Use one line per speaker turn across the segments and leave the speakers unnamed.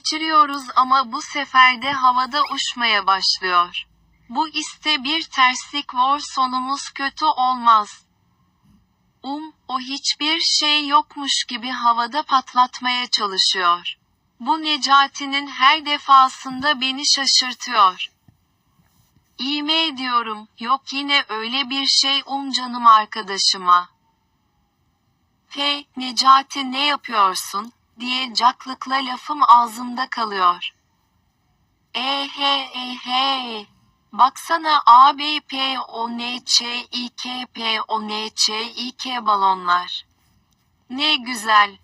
geçiriyoruz ama bu sefer de havada uçmaya başlıyor. Bu iste bir terslik var sonumuz kötü olmaz. Um, o hiçbir şey yokmuş gibi havada patlatmaya çalışıyor. Bu Necati'nin her defasında beni şaşırtıyor. İğme ediyorum, yok yine öyle bir şey um canım arkadaşıma. Hey, Necati ne yapıyorsun, diye caklıkla lafım ağzımda kalıyor. E he e he. Baksana A B P O N Ç İ K P O N Ç İ K balonlar. Ne güzel.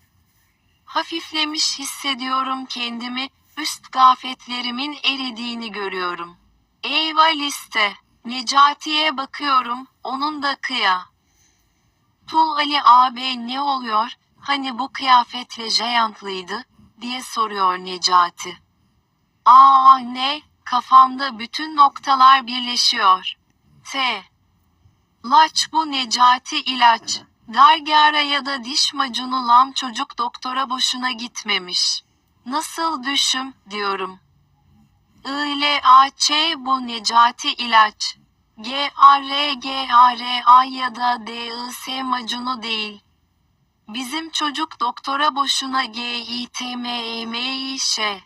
Hafiflemiş hissediyorum kendimi, üst gafetlerimin eridiğini görüyorum. Eyvah liste. Necati'ye bakıyorum, onun da kıya. Tul Ali abi ne oluyor, hani bu kıyafetle jayantlıydı, diye soruyor Necati. Aa ne, kafamda bütün noktalar birleşiyor. T. Laç bu Necati ilaç. Dargara ya da diş macunu lam çocuk doktora boşuna gitmemiş. Nasıl düşüm, diyorum. I A Ç bu Necati ilaç. G A R G A R A ya da D I S macunu değil. Bizim çocuk doktora boşuna G I T M E M I Ş.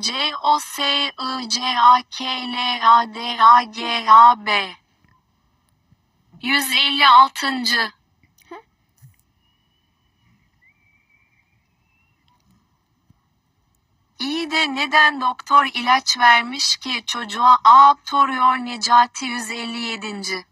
C O S I C A K L A D A G A B 156. İyi de neden doktor ilaç vermiş ki çocuğa? Aa soruyor Necati 157.